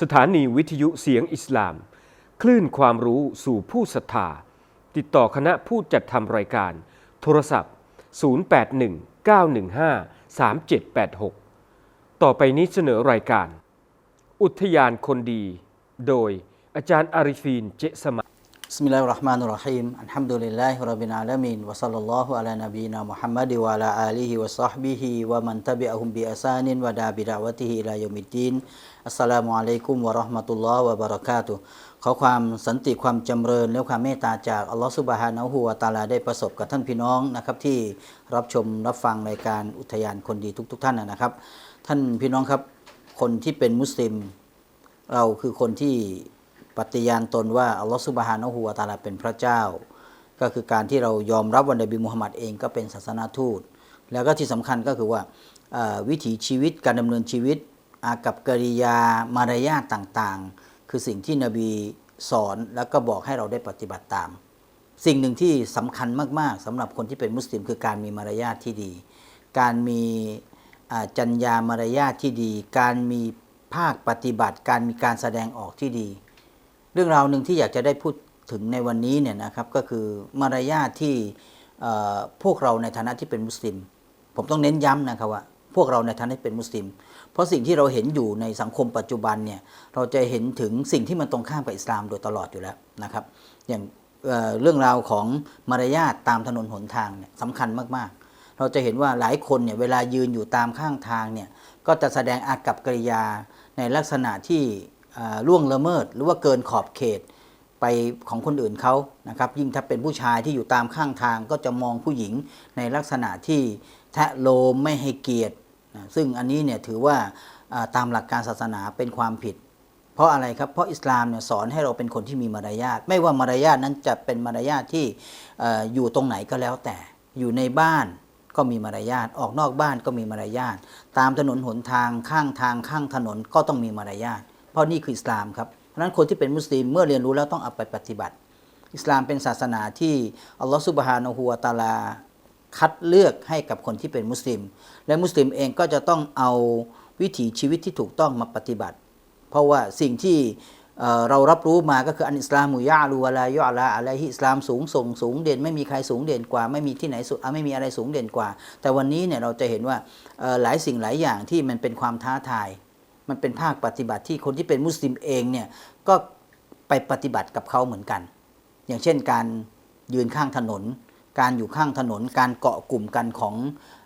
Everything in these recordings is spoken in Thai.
สถานีวิทยุเสียงอิสลาม คลื่นความรู้สู่ผู้ศรัทธา ติดต่อคณะผู้จัดทำรายการ โทรศัพท์ 0819153786 ต่อไปนี้เสนอรายการ อุทยานคนดี โดยอาจารย์อาริฟีนเจสมา بسم الله الرحمن الرحيم الحمد لله رب العالمين وصلى الله على نبينا محمد وعلى آله وصحبه ومن تبعهم بإحسان ودعا بدعوته إلى يوم الدين السلام عليكم ورحمة الله وبركاته ขอความสันติความจำเริญและความเมตตาจากอัลลอฮฺสุบฮานะฮูวะตะอาลาได้ประสบกับท่านพี่น้องนะครับที่รับชมรับฟังรายการอุทยานคนดีทุก ๆ ท่านนะครับ ท่านพี่น้องครับคนที่เป็นมุสลิม เราคือคนที่ ปฏิญาณตนว่าอัลลอฮฺสุบฮานะฮูวะตะอาลาเป็นพระเจ้า ก็คือการที่เรายอมรับวันนบีมุฮัมมัดเองก็เป็นศาสนาทูต แล้วก็ที่สำคัญก็คือว่าวิถีชีวิตการดำเนินชีวิตอากับกริยามารยาทต่างๆ คือสิ่งที่นบีสอนแล้วก็บอกให้เราได้ปฏิบัติตาม สิ่งหนึ่งที่สำคัญมากๆสำหรับคนที่เป็นมุสลิมคือการมีมารยาทที่ดี การมีจัญญามารยาทที่ดี การมีภาคปฏิบัติ การมีการแสดงออกที่ดี เรื่องราวหนึ่งที่อยากจะได้พูดถึงในวันนี้เนี่ยนะครับก็คือมารยาทที่พวกเราในฐานะที่เป็นมุสลิม ผมต้องเน้นย้ำนะครับว่า พวกเราในฐานะที่เป็นมุสลิม เพราะสิ่งที่เราเห็นอยู่ในสังคมปัจจุบันเนี่ยเราจะเห็นถึงสิ่งที่มันตรงข้ามกับอิสลามโดยตลอดอยู่แล้วนะครับ อย่างเเรื่องราวของมารยาทตามถนนหนทางเนี่ยสำคัญมากๆ เราจะเห็นว่าหลายคนเนี่ยเวลายืนอยู่ตามข้างทางเนี่ยก็จะแสดงอากับกริยาในลักษณะที่ ล่วงละเมิด หรือว่าเกินขอบเขตไปของคนอื่นเขานะครับ ยิ่งถ้าเป็นผู้ชายที่อยู่ตามข้างทางก็จะมองผู้หญิงในลักษณะที่แทะโลมไม่ให้เกียรตินะซึ่งอันนี้เนี่ยถือว่าตามหลักการศาสนาเป็นความผิด เพราะอะไรครับ เพราะอิสลามเนี่ยสอนให้เราเป็นคนที่มีมารยาท ไม่ว่ามารยาทนั้นจะเป็นมารยาทที่ออยู่ตรงไหนก็แล้วแต่ อยู่ในบ้านก็มีมารยาท ออกนอกบ้านก็มีมารยาท ตามถนนหนทางข้างทางข้างถนนก็ต้องมีมารยาท เพราะนี่คืออิสลามครับเพราะนั้นคนที่เป็นมุสลิมเมื่อเรียนรู้แล้วต้องเอาไปปฏิบัติ อิสลามเป็นศาสนาที่อัลลอฮฺสุบฮานะฮูวะตาลาคัดเลือกให้กับคนที่เป็นมุสลิม และมุสลิมเองก็จะต้องเอาวิถีชีวิตที่ถูกต้องมาปฏิบัติ เพราะว่าสิ่งที่เเรารับรู้มาก็คืออันอิสลามุยาลูวะลายอลาอะไรฮิอิสลามสูงส่งสูงเด่น ไม่มีใครสูงเด่นกว่า ไม่มีที่ไหนสูงไม่มีอะไรสูงเด่นกว่า แต่วันนี้เนี่ยเราจะเห็นว่าหลายสิ่งหลายอย่างที่มันเป็นความท้าทาย มันเป็นภาคปฏิบัติที่คนที่เป็นมุสลิมเองเนี่ยก็ไปปฏิบัติกับเขาเหมือนกัน อย่างเช่นการยืนข้างถนน การอยู่ข้างถนน การเกาะกลุ่มกันของ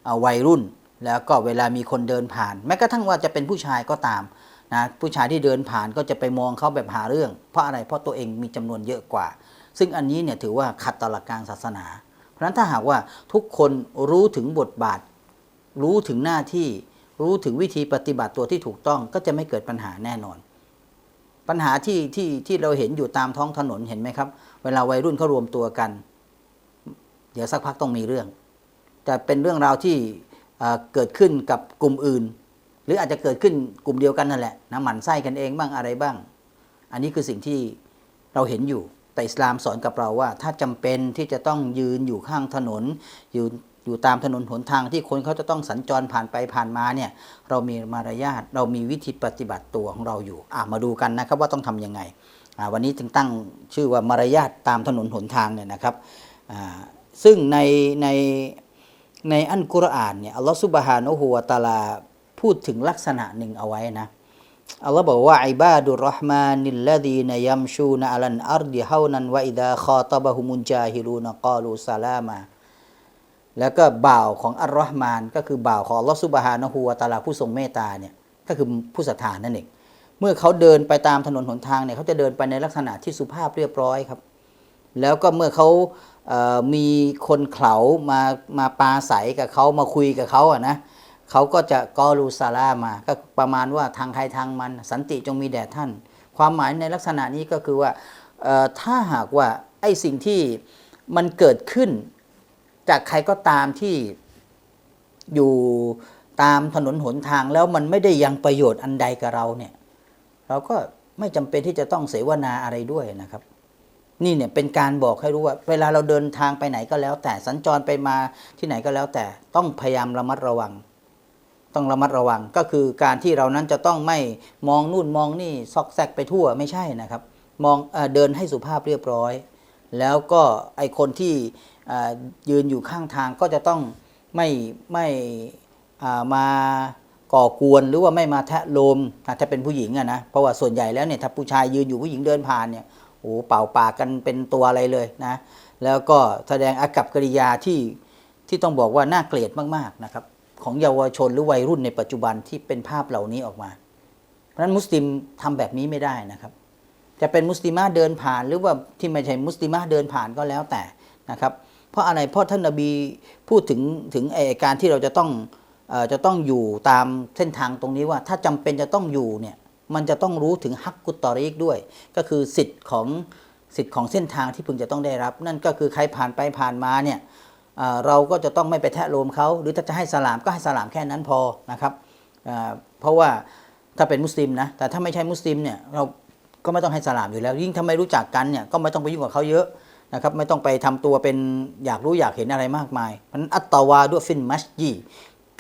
อวัยรุ่น แล้วก็เวลามีคนเดินผ่าน แม้กระทั่งว่าจะเป็นผู้ชายก็ตามนะผู้ชายที่เดินผ่านก็จะไปมองเขาแบบหาเรื่อง เพราะอะไรเพราะตัวเองมีจำนวนเยอะกว่า ซึ่งอันนี้เนี่ยถือว่าขัดต่อหลักการศาสนา เพราะฉะนั้นถ้าหากว่าทุกคนรู้ถึงบทบาท รู้ถึงหน้าที่ รู้ถึงวิธีปฏิบัติตัวที่ถูกต้องก็จะไม่เกิดปัญหาแน่นอน ปัญหาที่ที่ที่เราเห็นอยู่ตามท้องถนนเห็นไหมครับ เวลาวัยรุ่นเขารวมตัวกัน เดี๋ยวสักพักต้องมีเรื่อง แต่เป็นเรื่องราวที่เเกิดขึ้นกับกลุ่มอื่น หรืออาจจะเกิดขึ้นกลุ่มเดียวกันนั่นแหละนะหมันไส้กันเองบ้างอะไรบ้าง อันนี้คือสิ่งที่เราเห็นอยู่แต่อิสลามสอนกับเราว่า ถ้าจำเป็นที่จะต้องยืนอยู่ข้างถนนอยู่ อยู่ตามถนนหนทางที่คนเขาจะต้องสัญจรผ่านไปผ่านมาเนี่ยเรามีมารยาทเรามีวิธีปฏิบัติตัวของเราอยู่มาดูกันนะครับว่าต้องทำยังไงวันนี้จึงตั้งชื่อว่ามารยาทตามถนนหนทางเนี่ยนะครับซึ่งในในในอันกุรอานเนี่ยอัลลอฮฺสุบฮานะฮูวะตาลาพูดถึงลักษณะหนึ่งเอาไว้นะอัลลอฮ์บอกว่าอิบาดุรราะห์มานิลลดีนยัมชูนอัลันอัรดิฮาวนันวะอิดาคอตบะฮุมุนจาฮิรูนกอลูซาลามา แล้วก็บ่าวของอัลลอฮ์มาน ก็คือบ่าวของอัลลอฮ์ซุบฮานะฮูวะตาลาผู้ทรงเมตตาเนี่ยก็คือผู้ศรัทธานั่นเองเมื่อเขาเดินไปตามถนนหนทางเนี่ยเขาจะเดินไปในลักษณะที่สุภาพเรียบร้อยครับ แล้วก็เมื่อเขาเมีคนเขามามาปาใสกับเขามาคุยกับเขาอะนะเขาก็จะกอลูซาลามาก็ประมาณว่าทางใครทางมันสันติจงมีแด่ท่าน ความหมายในลักษณะนี้ก็คือว่าอ่อถ้าหากว่าไอ้สิ่งที่มันเกิดขึ้น จากใครก็ตามที่อยู่ตามถนนหนทางแล้วมันไม่ได้ยังประโยชน์อันใดกับเราเนี่ย เราก็ไม่จำเป็นที่จะต้องเสวนาอะไรด้วยนะครับ นี่เนี่ยเป็นการบอกให้รู้ว่า เวลาเราเดินทางไปไหนก็แล้ว แต่สัญจรไปมาที่ไหนก็แล้ว แต่ต้องพยายามระมัดระวัง ต้องระมัดระวังก็คือการที่เรานั้นจะต้องไม่มองนู่นมองนี่ซอกแซกไปทั่วไม่ใช่นะครับ มองเอเดินให้สุภาพเรียบร้อย แล้วก็ไอคนที่ ยืนอยู่ข้างทางก็จะต้องไม่ไม่มาก่อกวนหรือว่าไม่มาแทะโลมถ้าเป็นผู้หญิงอะนะเพราะว่าส่วนใหญ่แล้วเนี่ยถ้าผู้ชายยืนอยู่ผู้หญิงเดินผ่านเนี่ยโอ้โหเป่าปากกันเป็นตัวอะไรเลยนะแล้วก็แสดงอากับกริยาที่ที่ต้องบอกว่าน่าเกลียดมากๆนะครับของเยาวชนหรือวัยรุ่นในปัจจุบันที่เป็นภาพเหล่านี้ออกมา เพราะฉะนั้นมุสลิมทำแบบนี้ไม่ได้นะครับ จะเป็นมุสลิมาเดินผ่านหรือว่าที่ไม่ใช่มุสลิมาเดินผ่านก็แล้วแต่นะครับ เพราะอะไรเพราะท่านนบีพูดถึงถึงไอการที่เราจะต้องอจะต้องอยู่ตามเส้นทางตรงนี้ว่า ถ้าจำเป็นจะต้องอยู่เนี่ยมันจะต้องรู้ถึงฮักกุตตอริกด้วย ก็คือสิทธิ์ของสิทธิ์ของเส้นทางที่พึงจะต้องได้รับ นั่นก็คือใครผ่านไปผ่านมาเนี่ยเราก็จะต้องไม่ไปแทะโลมเขาหรือถ้าจะให้สลามก็ให้สลามแค่นั้นพอนะครับเพราะว่าถ้าเป็นมุสลิมนะแต่ถ้าไม่ใช่มุสลิมเนี่ยเราก็ไม่ต้องให้สลามอยู่แล้ว ยิ่งถ้าไม่รู้จักกันเนี่ยก็ไม่ต้องไปยุ่งกับเขาเยอะ นะครับไม่ต้องไปทำตัวเป็นอยากรู้อยากเห็นอะไรมากมายเพราะฉะนั้นอัตตาวาด้วยฟินมัสยี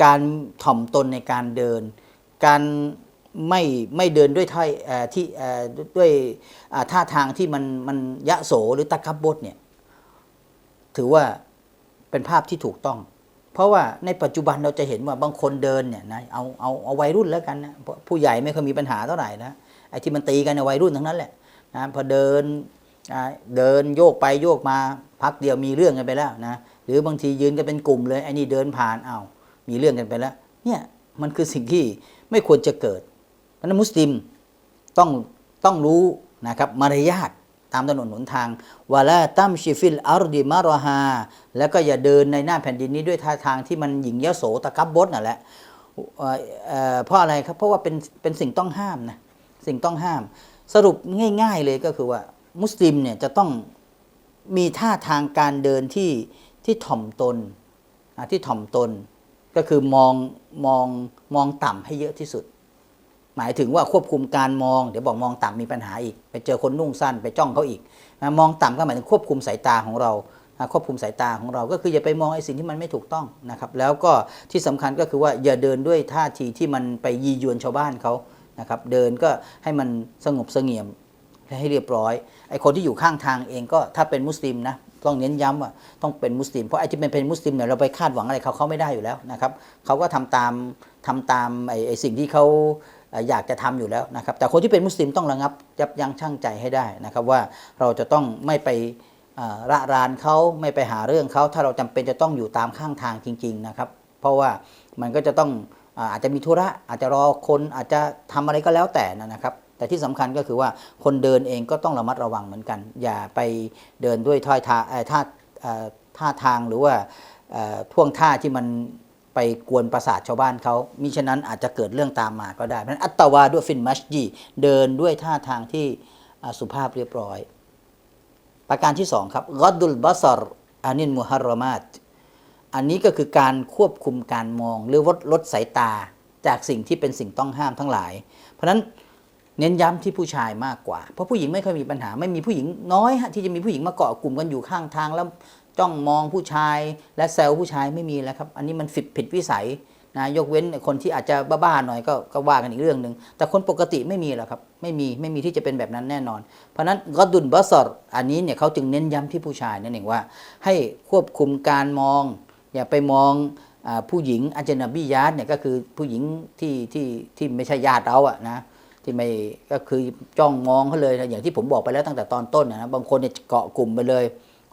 การถ่อมตนในการเดิน การไม่ไม่เดินด้วยท่อยที่ด้วยท่าทางที่มันมันยะโสหรือตะกับบดเนี่ยถือว่าเป็นภาพที่ถูกต้อง เพราะว่าในปัจจุบันเราจะเห็นว่าบางคนเดินเนี่ยนะเอาเอาเอาวัยรุ่นแล้วกันนะเพราะผู้ใหญ่ไม่เคยมีปัญหาเท่าไหร่นะไอ้ที่มันตีกันในวัยรุ่นทั้งนั้นแหละนะพอเดิน เดินโยกไปโยกมาพักเดียวมีเรื่องกันไปแล้วนะหรือบางทียืนกันเป็นกลุ่มเลยไอ้นี่เดินผ่านเอ้ามีเรื่องกันไปแล้ว เนี่ยมันคือสิ่งที่ไม่ควรจะเกิดเพราะนั้นมุสลิมต้องต้องรู้นะครับมารยาทตามถนนหนทางวาลาตัมชิฟิลอารดิมารฮา แล้วก็อย่าเดินในหน้าแผ่นดินนี้ด้วยท่าทางที่มันหยิ่งยโสตะกับบดนั่นแหละเพราะอะไรครับเพราะว่าเป็นเป็นสิ่งต้องห้ามนะสิ่งต้องห้าม สรุปง่าย ๆเลยก็คือว่า มุสลิมเนี่ยจะต้องมีท่าทางการเดินที่ที่ถ่อมตนอะที่ถ่อมตน ก็คือมองมองมองต่ำให้เยอะที่สุด หมายถึงว่าควบคุมการมองเดี๋ยวบอกมองต่ำมีปัญหาอีก ไปเจอคนนุ่งสั้นไปจ้องเขาอีกมองต่ำก็หมายถึงควบคุมสายตาของเราควบคุมสายตาของเราก็คืออย่าไปมองไอ้สิ่งที่มันไม่ถูกต้องนะครับแล้วก็ที่สำคัญก็คือว่าอย่าเดินด้วยท่าทีที่มันไปยียวนชาวบ้านเขานะครับเดินก็ให้มันสงบเสงี่ยม ให้เรียบร้อยไอ้คนที่อยู่ข้างทางเองก็ถ้าเป็นมุสลิมนะต้องเน้นย้ำว่าต้องเป็นมุสลิมเพราะไอ้ที่เป็นเป็นมุสลิมเนี่ยเราไปคาดหวังอะไรเขาเขาไม่ได้อยู่แล้วนะครับเขาก็ทำตามทำตามไอ้ไอสิ่งที่เขาอยากจะทำอยู่แล้วนะครับแต่คนที่เป็นมุสลิมต้องระงับยับยั้งชั่งใจให้ได้นะครับว่าเราจะต้องไม่ไประรานเขาไม่ไปหาเรื่องเขาถ้าเราจำเป็นจะต้องอยู่ตามข้างทางจริง ๆนะครับ เพราะว่ามันก็จะต้องอาอาจจะมีธุระอาจจะรอคนอาจจะทำอะไรก็แล้วแต่นะครับ แต่ที่สำคัญก็คือว่าคนเดินเองก็ต้องระมัดระวังเหมือนกัน อย่าไปเดินด้วยถ้อยทาเอ่อท่าท่าทางหรือว่าท่วงท่าที่มันไปกวนประสาทชาวบ้านเขามิฉะนั้นอาจจะเกิดเรื่องตามมาก็ได้เพราะฉะนั้นอัตตาวาด้วยฟินมัชยีเดินด้วยท่าทางที่สุภาพเรียบร้อย ประการที่สองครับกอดดุลบัสรอานินมุฮัรรมาตอันนี้ก็คือการควบคุมการมองหรือลดลดสายตาจากสิ่งที่เป็นสิ่งต้องห้ามทั้งหลาย เพราะฉะนั้น เน้นย้ำที่ผู้ชายมากกว่า เพราะผู้หญิงไม่เคยมีปัญหาไม่มีผู้หญิงน้อยฮะที่จะมีผู้หญิงมาเกาะกลุ่มกันอยู่ข้างทางแล้วจ้องมองผู้ชาย และแซวผู้ชายไม่มีแล้วครับ อันนี้มันผิดผิดวิสัยนะยกเว้นคนที่อาจจะบ้าๆหน่อยก็ก็ว่ากันอีกเรื่องหนึ่งแต่คนปกติไม่มีหรอกครับไม่มีไม่มีที่จะเป็นแบบนั้นแน่นอน เพราะนั้นกอดุลบัสรอันนี้เนี่ยเขาจึงเน้นย้ำที่ผู้ชายนั่นเองว่า ให้ควบคุมการมอง อย่าไปมองอผู้หญิงอัจจนบียาตเนี่ยก็คือผู้หญิงที่ที่ที่ไม่ใช่ญาติเราอะนะ ที่ไม่ก็คือจ้องมองเขาเลยนะอย่างที่ผมบอกไปแล้วตั้งแต่ตอนต้นนะบางคนเนี่ยเกาะกลุ่มไปเลย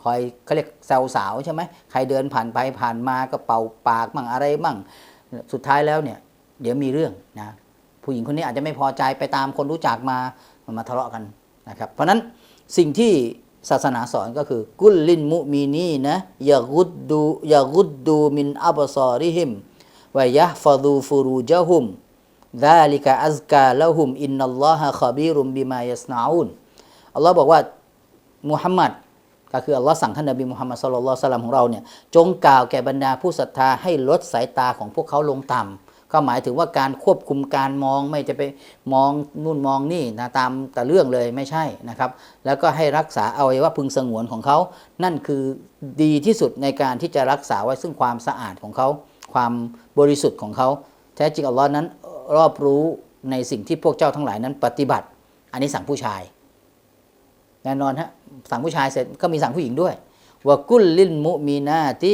คอยเขาเรียกแซวสาวใช่ไหมใครเดินผ่านไปผ่านมาก็เป่าปากมั่งอะไรมั่งสุดท้ายแล้วเนี่ย เดี๋ยวมีเรื่องนะผู้หญิงคนนี้อาจจะไม่พอใจไปตามคนรู้จักมามันมาทะเลาะกันนะครับ เพราะนั้นสิ่งที่ศาสนาสอนก็คือกุลลินมุมีนีนะยากุดดูยากุดดูมินอับซอริฮิมวายะฟาดูฟูรูจหุม ดาลิกาอัซกาละหุมอินนัลลอฮะคอบีรุมบิมายัสนาอุนอัลลอฮ์บอกว่ามุฮัมมัดก็คืออัลลอฮ์สั่งท่านนบีมุฮัมมัดสุลลัลสลัมของเราเนี่ยจงกล่าวแก่บรรดาผู้ศรัทธาให้ลดสายตาของพวกเขาลงต่ำก็หมายถึงว่าการควบคุมการมองไม่จะไปมองนู่นมองนี่นะตามแต่เรื่องเลยไม่ใช่นะครับ แล้วก็ให้รักษาเอาไว้ว่าพึงสงวนของเขา นั่นคือดีที่สุดในการที่จะรักษาไว้ซึ่งความสะอาดของเขา ความบริสุทธิ์ของเขาแท้จริงอัลลอฮ์นั้น รอบรู้ในสิ่งที่พวกเจ้าทั้งหลายนั้น ปฏิบัติ อันนี้สั่งผู้ชายแน่นอนฮะสั่งผู้ชายเสร็จก็มีสั่งผู้หญิงด้วยว่ากุลลินมุมีนาติ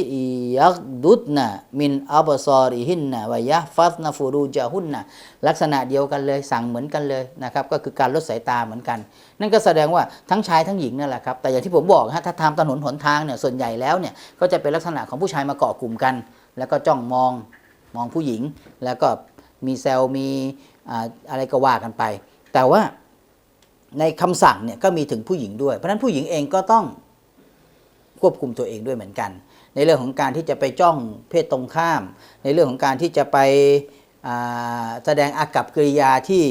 ยักดุดนะมินอับซอริหินนะวายะฟัสนาฟูรูจาหุนนะลักษณะเดียวกันเลยสั่งเหมือนกันเลยนะครับก็คือการลดสายตาเหมือนกัน นั่นก็แสดงว่าทั้งชายทั้งหญิงนั่นแหละครับแต่อย่างที่ผมบอกฮะถ้าทำถนนหนทางเนี่ยส่วนใหญ่แล้วเนี่ยก็จะเป็นลักษณะของผู้ชายมาเกาะกลุ่มกัน แล้วก็จ้องมองมองผู้หญิงแล้วก็ มีแซวมีอะไรก็ว่ากันไป แต่ว่าในคำสั่งเนี่ยก็มีถึงผู้หญิงด้วย เพราะฉะนั้นผู้หญิงเองก็ต้องควบคุมตัวเองด้วยเหมือนกัน ในเรื่องของการที่จะไปจ้องเพศตรงข้าม ในเรื่องของการที่จะไปแสดงอากับกิริยาที่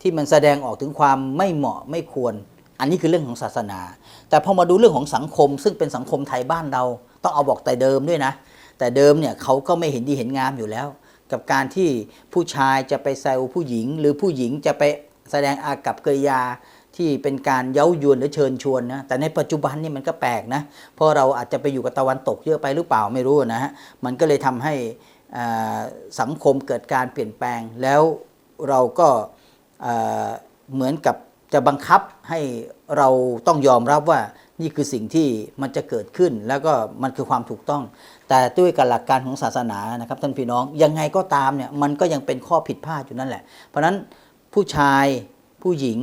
ที่มันแสดงออกถึงความไม่เหมาะไม่ควร อันนี้คือเรื่องของศาสนา แต่พอมาดูเรื่องของสังคม ซึ่งเป็นสังคมไทยบ้านเรา ต้องเอาบอกแต่เดิมด้วยนะ แต่เดิมเนี่ยเขาก็ไม่เห็นดีเห็นงามอยู่แล้ว กับการที่ผู้ชายจะไปแซวผู้หญิง หรือผู้หญิงจะไปแสดงอากับกิริยาที่เป็นการเย้ายวนหรือเชิญชวนนะแต่ในปัจจุบันนี่มันก็แปลกนะเพราะเราอาจจะไปอยู่กับตะวันตกเยอะไปหรือเปล่าไม่รู้นะฮะมันก็เลยทำให้สังคมเกิดการเปลี่ยนแปลง แล้วเราก็เหมือนกับจะบังคับให้เราต้องยอมรับว่า นี่คือสิ่งที่มันจะเกิดขึ้นแล้วก็มันคือความถูกต้อง แต่ด้วยกับหลักการของศาสนานะครับท่านพี่น้องยังไงก็ตามเนี่ยมันก็ยังเป็นข้อผิดพลาดอยู่นั่นแหละ เพราะฉะนั้นผู้ชายผู้หญิง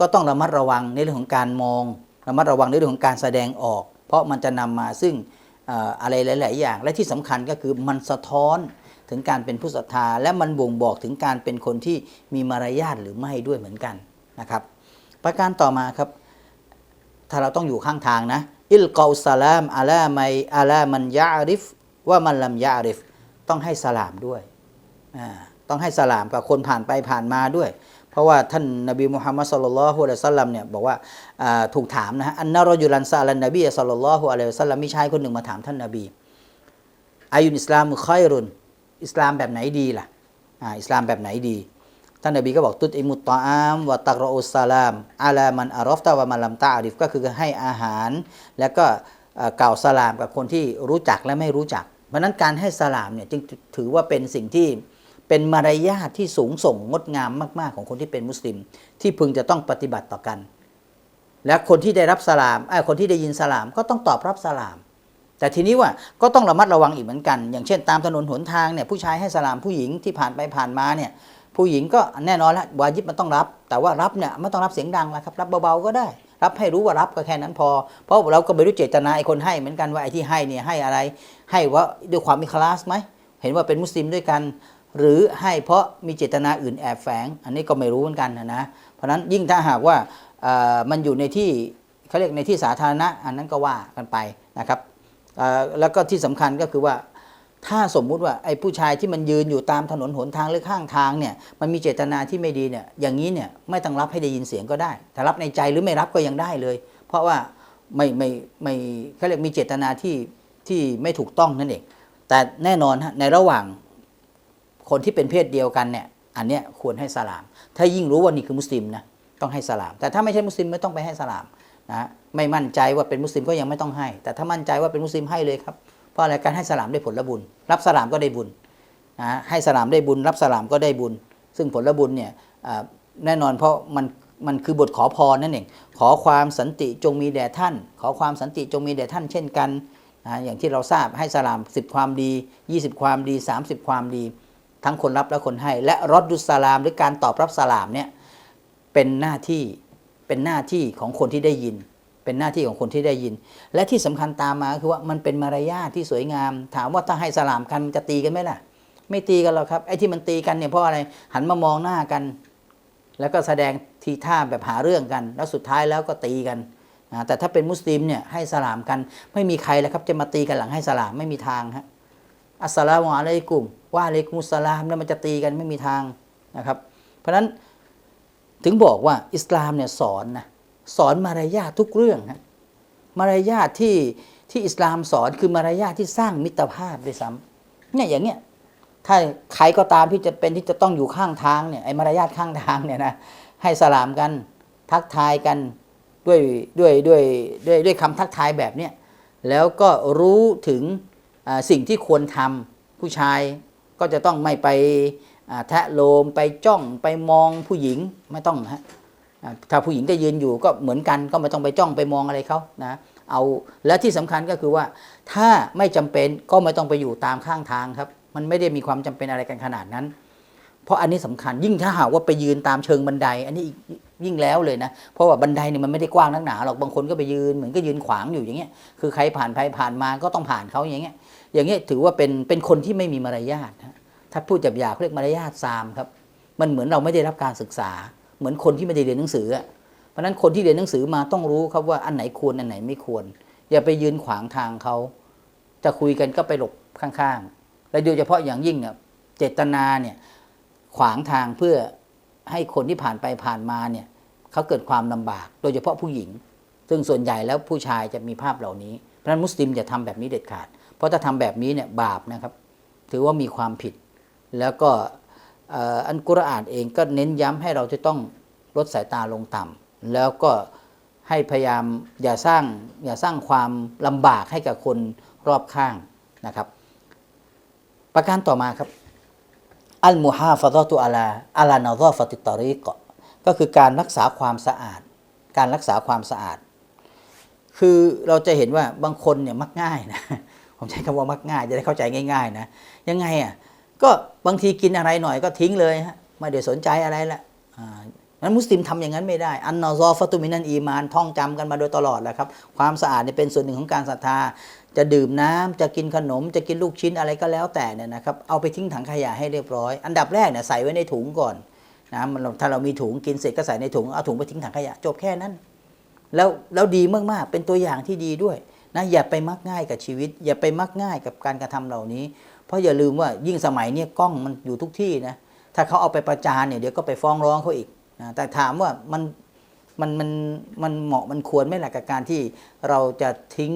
ก็ต้องระมัดระวังในเรื่องของการมอง ระมัดระวังในเรื่องของการแสดงออก เพราะมันจะนำมาซึ่งเอ่ออะไรหลาย ๆ อย่าง และที่สำคัญก็คือมันสะท้อนถึงการเป็นผู้ศรัทธา และมันบ่งบอกถึงการเป็นคนที่มีมารยาทหรือไม่ด้วยเหมือนกันนะครับ ประการต่อมาครับ ถ้าเราต้องอยู่ข้างทางนะ อิลกอสลามอาลาไมอาลามันยาริฟว่ามันลัมยาริฟต้องให้สลามด้วยต้องให้สลามกับคนผ่านไปผ่านมาด้วย เพราะว่าท่านนบีมุฮัมมัดสุลลัลฮุอะลัยฮิวะสัลลัมเนี่ยบอกว่าถูกถามนะฮะอันนารอยุลันซาลันนบีสุลลัลฮุอะลัยฮิวะสัลลัมมีชายคนหนึ่งมาถามท่านนบีอายุนอิสลามค่อยรุนอิสลามแบบไหนดีล่ะอ่าอิสลามแบบไหนดี ท่านนบีก็บอกตุตอิมุตตอามวะตักรอุสลามอาลามันอารอฟตาวะมันลัมตาอาริฟก็คือให้อาหาร แล้วก็กล่าวสลามกับคนที่รู้จักและไม่รู้จัก เพราะนั้นการให้สลามเนี่ยจึงถือว่าเป็นสิ่งที่เป็นมารยาทที่สูงส่งงดงามมาก ๆ ของคนที่เป็นมุสลิม ที่พึงจะต้องปฏิบัติต่อกัน และคนที่ได้รับสลามเอ้คนที่ได้ยินสลามก็ต้องตอบรับสลาม แต่ทีนี้ว่าก็ต้องระมัดระวังอีกเหมือนกัน อย่างเช่น ตามถนนหนทางเนี่ยผู้ชายให้สลามผู้หญิงที่ผ่านไปผ่านมาเนี่ย ผู้หญิงก็แน่นอนละวาญิบมันต้องรับ แต่ว่ารับเนี่ยไม่ต้องรับเสียงดังละครับ รับเบาๆก็ได้ รับให้รู้ว่ารับก็แค่นั้นพอ เพราะเราก็ไม่รู้เจตนาไอ้คนให้เหมือนกันว่าไอ้ที่ให้เนี่ยให้อะไร ให้ว่าด้วยความมีคลาสไหมเห็นว่าเป็นมุสลิมด้วยกัน หรือให้เพราะมีเจตนาอื่นแอบแฝง อันนี้ก็ไม่รู้เหมือนกันนะนะเพราะนั้นยิ่งถ้าหากว่ามันอยู่ในที่เขาเรียกในที่สาธารณะอันนั้นก็ว่ากันไปนะครับแล้วก็ที่สำคัญก็คือว่า ถ้าสมมุติว่าไอ้ผู้ชายที่มันยืนอยู่ตามถนนหนทางหรือข้างทางเนี่ยมันมีเจตนาที่ไม่ดีเนี่ยอย่างนี้เนี่ยไม่ต้องรับให้ได้ยินเสียงก็ได้ แต่รับในใจหรือไม่รับก็ยังได้เลย เพราะว่าไม่ไม่ไม่เขาเรียกมีเจตนาที่ที่ไม่ถูกต้องนั่นเอง แต่แน่นอนฮะในระหว่างคนที่เป็นเพศเดียวกันเนี่ยอันเนี้ยควรให้สลาม ถ้ายิ่งรู้ว่านี่คือมุสลิมนะต้องให้สลาม แต่ถ้าไม่ใช่มุสลิมไม่ต้องไปให้สลามนะไม่มั่นใจว่าเป็นมุสลิมก็ยังไม่ต้องให้ แต่ถ้ามั่นใจว่าเป็นมุสลิมให้เลยครับ เพราะอะไรการให้สลามได้ผลบุญ รับสลามก็ได้บุญนะให้สลามได้บุญ รับสลามก็ได้บุญ ซึ่งผลบุญเนี่ยแน่นอนเพราะมันมันคือบทขอพรนั่นเองขอความสันติจงมีแด่ท่าน ขอความสันติจงมีแด่ท่านเช่นกันนะอย่างที่เราทราบให้สลาม 10 ความดี 20 ความดี 30 ความดี ทั้งคนรับและคนให้ และรอดดุสสลาม หรือการตอบรับสลามเนี่ยเป็นหน้าที่เป็นหน้าที่ของคนที่ได้ยิน เป็นหน้าที่ของคนที่ได้ยิน และที่สำคัญตามมาคือว่ามันเป็นมารยาทที่สวยงาม ถามว่าถ้าให้สลามกันจะตีกันไหมล่ะ ไม่ตีกันหรอกครับไอ้ที่มันตีกันเนี่ยเพราะอะไรหันมามองหน้ากัน แล้วก็แสดงทีท่าแบบหาเรื่องกัน แล้วสุดท้ายแล้วก็ตีกันแต่ถ้าเป็นมุสลิมเนี่ยให้สลามกัน ไม่มีใครแล้วครับจะมาตีกันหลังให้สลามไม่มีทางฮะอัสสลามุอะลัยกุมว่าอะลัยกุมุสสลามแล้วมันจะตีกันไม่มีทางนะครับ เพราะฉะนั้นถึงบอกว่าอิสลามเนี่ยสอนนะ สอนมารยาททุกเรื่องนะมารยาทที่ที่อิสลามสอนคือมารยาทที่สร้างมิตรภาพด้วยซ้ำเนี่ยอย่างเงี้ยถ้าใครก็ตามที่จะเป็นที่จะต้องอยู่ข้างทางเนี่ยไอ้มารยาทข้างทางเนี่ยนะให้สลามกันทักทายกันด้วยด้วยด้วยด้วยด้วยคำทักทายแบบเนี้ยแล้วก็รู้ถึงสิ่งที่ควรทำผู้ชายก็จะต้องไม่ไปแทะโลมไปจ้องไปมองผู้หญิงไม่ต้องนะฮะ ถ้าผู้หญิงจะยืนอยู่ก็เหมือนกันก็ไม่ต้องไปจ้องไปมองอะไรเขานะเอาและที่สำคัญก็คือว่าถ้าไม่จำเป็นก็ไม่ต้องไปอยู่ตามข้างทางครับ มันไม่ได้มีความจำเป็นอะไรกันขนาดนั้น เพราะอันนี้สำคัญยิ่งถ้าหากว่าไปยืนตามเชิงบันได อันนี้ยิ่งแล้วเลยนะ เพราะว่าบันไดเนี่ยมันไม่ได้กว้างนักหนาหรอกบางคนก็ไปยืนเหมือนก็ยืนขวางอยู่อย่างเงี้ยคือใครผ่านไปผ่านมาก็ต้องผ่านเขาอย่างเงี้ยอย่างเงี้ยถือว่าเป็นเป็นคนที่ไม่มีมารยาทถ้าพูดจับยาเขาเรียกมารยาทซามครับ มันเหมือนเราไม่ได้รับการศึกษา เหมือนคนที่ไม่ได้เรียนหนังสืออะเพราะนั้นคนที่เรียนหนังสือมาต้องรู้ครับว่าอันไหนควรอันไหนไม่ควร อย่าไปยืนขวางทางเขาจะคุยกันก็ไปหลบข้างๆ และโดยเฉพาะอย่างยิ่งเนี่ยเจตนาเนี่ยขวางทางเพื่อให้คนที่ผ่านไปผ่านมาเนี่ยเขาเกิดความลำบาก โดยเฉพาะผู้หญิง ซึ่งส่วนใหญ่แล้วผู้ชายจะมีภาพเหล่านี้เพราะนั้นมุสลิมจะทำแบบนี้เด็ดขาด เพราะถ้าทำแบบนี้เนี่ยบาปนะครับ ถือว่ามีความผิดแล้วก็ อันกุรอานเองก็เน้นย้ำให้เราจะต้องลดสายตาลงต่ำแล้วก็ให้พยายามอย่าสร้างอย่าสร้างความลำบากให้กับคนรอบข้างนะครับ ประการต่อมาครับอัลมุฮาฟะดะตุอาลาอาลานาซอฟติตอริกก็คือการรักษาความสะอาด การรักษาความสะอาด คือเราจะเห็นว่าบางคนเนี่ยมักง่ายนะผมใช้คำว่ามักง่ายจะได้เข้าใจง่าย ๆ นะยังไงอะ ก็บางทีกินอะไรหน่อยก็ทิ้งเลยฮะไม่ได้สนใจอะไรละนั้นมุสลิมทำอย่างนั้นไม่ได้ อันนอซอฟตุมินันอีมานท่องจำกันมาโดยตลอดแหละครับ ความสะอาดเนี่ยเป็นส่วนหนึ่งของการศรัทธา จะดื่มน้ำจะกินขนม จะกินลูกชิ้นอะไรก็แล้วแต่เนี่ยนะครับ เอาไปทิ้งถังขยะให้เรียบร้อย อันดับแรกเนี่ยใส่ไว้ในถุงก่อนนะมันถ้าเรามีถุงกินเสร็จก็ใส่ในถุง เอาถุงไปทิ้งถังขยะจบแค่นั้น แล้วแล้วดีมากๆ เป็นตัวอย่างที่ดีด้วยนะอย่าไปมักง่ายกับชีวิต อย่าไปมักง่ายกับการกระทำเหล่านี้ เพราะอย่าลืมว่ายิ่งสมัยนี้กล้องมันอยู่ทุกที่นะถ้าเขาเอาไปประจานเนี่ยเดี๋ยวก็ไปฟ้องร้องเขาอีกนะแต่ถามว่ามันมันมันมันเหมาะมันควรไหมล่ะกับการที่เราจะทิ้ง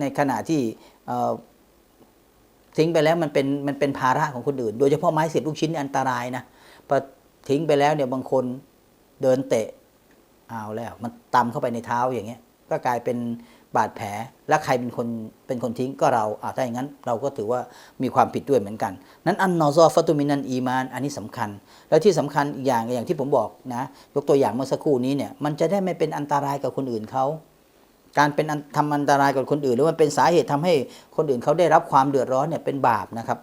ในขณะที่ทิ้งไปแล้วมันเป็นมันเป็นภาระของคนอื่น โดยเฉพาะไม้เสียบลูกชิ้นนี่อันตรายนะพอทิ้งไปแล้วเนี่ยบางคนเดินเตะเอาแล้ว มันตำเข้าไปในเท้าอย่างเงี้ยก็กลายเป็น บาดแผลแล้วใครเป็นคนเป็นคนทิ้งก็เราอ่าถ้าอย่างนั้น เราก็ถือว่ามีความผิดด้วยเหมือนกัน นั้นอันนอซอฟตุมินันอีมาน อันนี้สำคัญ แล้วที่สำคัญอีกอย่างอย่างที่ผมบอกนะ ยกตัวอย่างเมื่อสักครู่นี้เนี่ยมันจะได้ไม่เป็นอันตรายกับคนอื่นเขาการเป็นอันทำอันตรายกับคนอื่น หรือมันเป็นสาเหตุทำให้คนอื่นเขาได้รับความเดือดร้อนเนี่ยเป็นบาปนะครับ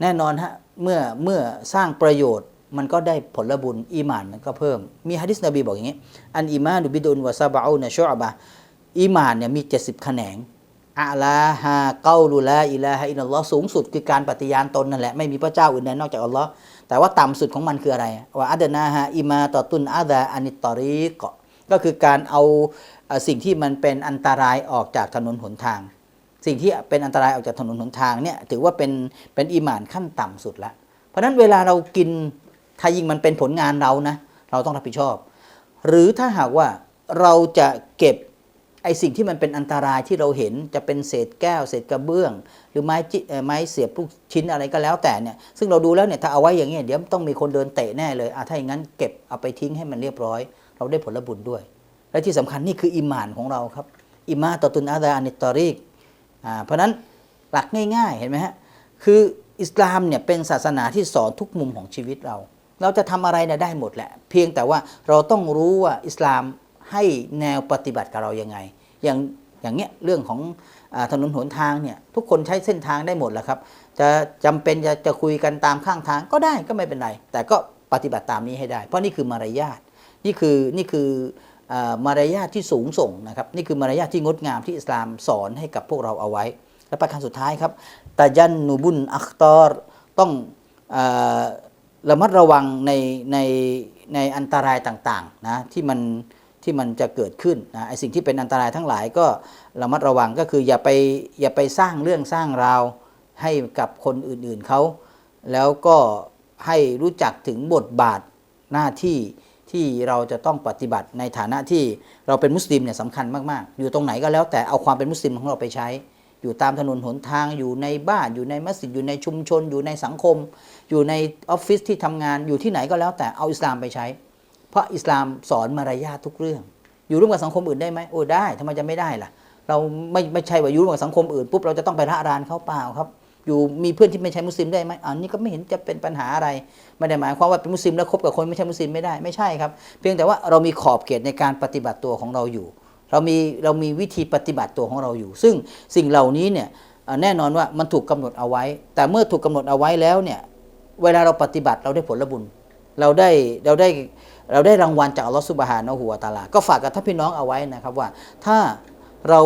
แน่นอนฮะเมื่อเมื่อสร้างประโยชน์มันก็ได้ผลบุญอีมานมันก็เพิ่ม มีฮะดิษนบีบอกอย่างนี้ อันอีมานุบิดุนวะซาบะอูนะชุอะบะ อีมานเนี่ยมี 70 แขนงอะลาฮาเกาลูลาอิลาฮะอิลลัลลอฮ์สูงสุดคือการปฏิญาณตนนั่นแหละไม่มีพระเจ้าอื่นใดนอกจากอัลลอฮ์แต่ว่าต่ำสุดของมันคืออะไรว่าอัดนาฮะอิมาตอตุนอาดาอานิตอรีกก็คือการเอาสิ่งที่มันเป็นอันตรายออกจากถนนหนทาง สิ่งที่เป็นอันตรายออกจากถนนหนทางเนี่ยถือว่าเป็นเป็นอีหมานขั้นต่ำสุดละเพราะฉะนั้นเวลาเรากินถ้ายิ่งมันเป็นผลงานเรานะเราต้องรับผิดชอบ หรือถ้าหากว่าเราจะเก็บ ไอสิ่งที่มันเป็นอันตรายที่เราเห็นจะเป็นเศษแก้ว เศษกระเบื้อง หรือไม้จิเอ่อไม้เสียบลูกชิ้นอะไรก็แล้วแต่เนี่ยซึ่งเราดูแล้วเนี่ยถ้าเอาไว้อย่างเงี้ยเดี๋ยวต้องมีคนเดินเตะแน่เลยอะถ้าอย่างนั้นเก็บเอาไปทิ้งให้มันเรียบร้อย เราได้ผลบุญด้วย และที่สำคัญนี่คืออิมานของเราครับอิมาตอตุนอาดาอานิตอริกอ่าเพราะนั้นหลักง่ายๆเห็นไหมฮะคืออิสลามเนี่ยเป็นศาสนาที่สอนทุกมุมของชีวิตเรา เราจะทำอะไรเนี่ยได้หมดแหละ เพียงแต่ว่าเราต้องรู้ว่าอิสลาม ให้แนวปฏิบัติกับเรายังไง อย่างอย่างเงี้ยเรื่องของอถนนหนทางเนี่ยทุกคนใช้เส้นทางได้หมดแหละครับ จะจำเป็นจะจะคุยกันตามข้างทางก็ได้ก็ไม่เป็นไร แต่ก็ปฏิบัติตามนี้ให้ได้ เพราะนี่คือมารยาทนี่คือนี่คืออมารยาทที่สูงส่งนะครับนี่คือมารยาทที่งดงามที่อิสลามสอนให้กับพวกเราเอาไว้ และประการสุดท้ายครับตายันนูบุนอัคตอรต้องอระมัดระวังในในในอันตรายต่างๆนะที่มัน ที่มันจะเกิดขึ้นนะไอสิ่งที่เป็นอันตรายทั้งหลายก็ระมัดระวังก็คืออย่าไปอย่าไปสร้างเรื่องสร้างราวให้กับคนอื่นๆเขาแล้วก็ให้รู้จักถึงบทบาทหน้าที่ที่เราจะต้องปฏิบัติในฐานะที่เราเป็นมุสลิมเนี่ยสำคัญมากๆ อยู่ตรงไหนก็แล้วแต่เอาความเป็นมุสลิมของเราไปใช้ อยู่ตามถนนหนทางอยู่ในบ้าน อยู่ในมัสยิดอยู่ในชุมชน อยู่ในสังคม อยู่ในออฟฟิศที่ทำงานอยู่ที่ไหนก็แล้วแต่เอาอิสลามไปใช้ เพราะอิสลามสอนมารยาททุกเรื่อง อยู่ร่วมกับสังคมอื่นได้ไหมโอ้ได้ทำไมจะไม่ได้ล่ะ เราไม่ไม่ใช่ว่าอยู่ร่วมกับสังคมอื่นปุ๊บเราจะต้องไปละรานเขาเปล่าครับ อยู่มีเพื่อนที่ไม่ใช่มุสลิมได้ไหมอันนี้ก็ไม่เห็นจะเป็นปัญหาอะไร ไม่ได้หมายความว่าเป็นมุสลิมแล้วคบกับคนไม่ใช่มุสลิมไม่ได้ไม่ใช่ครับ เพียงแต่ว่าเรามีขอบเขตในการปฏิบัติตัวของเราอยู่ เรามีเรามีวิธีปฏิบัติตัวของเราอยู่ ซึ่งสิ่งเหล่านี้เนี่ยแน่นอนว่ามันถูกกำหนดเอาไว้ แต่เมื่อถูกกำหนดเอาไว้แล้วเนี่ยเวลาเราปฏิบัติเราได้ผลบุญ เราได้เราได้เราได้รางวัลจากอัลลอฮฺสุบฮานะฮูวตาลา ก็ฝากกับท่านพี่น้องเอาไว้นะครับว่า ถ้าเรา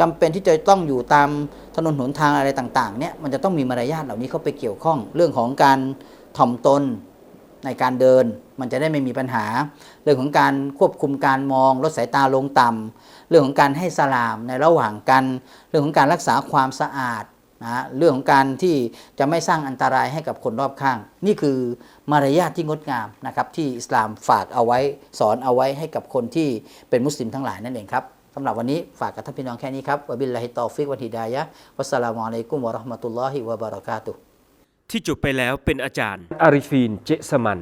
จำเป็นที่จะต้องอยู่ตามถนนหนทางอะไรต่างๆเนี่ยมันจะต้องมีมารยาทเหล่านี้เข้าไปเกี่ยวข้อง เรื่องของการถ่อมตนในการเดิน มันจะได้ไม่มีปัญหา เรื่องของการควบคุมการมอง ลดสายตาลงต่ำเรื่องของการให้สลามในระหว่างกัน เรื่องของการรักษาความสะอาด นะฮะเรื่องของการที่จะไม่สร้างอันตรายให้กับคนรอบข้าง นี่คือมารยาทที่งดงามนะครับที่อิสลามฝากเอาไว้สอนเอาไว้ให้กับคนที่เป็นมุสลิมทั้งหลายนั่นเองครับสำหรับวันนี้ฝากกับท่านพี่น้องแค่นี้ครับวะบิลลาฮิตอฟิกวะฮิดายะฮ์วัสสลามุอะลัยกุมวะเราะห์มะตุลลอฮิวะบะเราะกาตุฮ์ที่จบไปแล้วเป็นอาจารย์อาริฟีนเจสมัน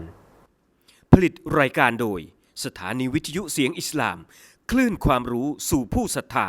ผลิตรายการโดย สถานีวิทยุเสียงอิสลาม คลื่นความรู้สู่ผู้ศรัทธา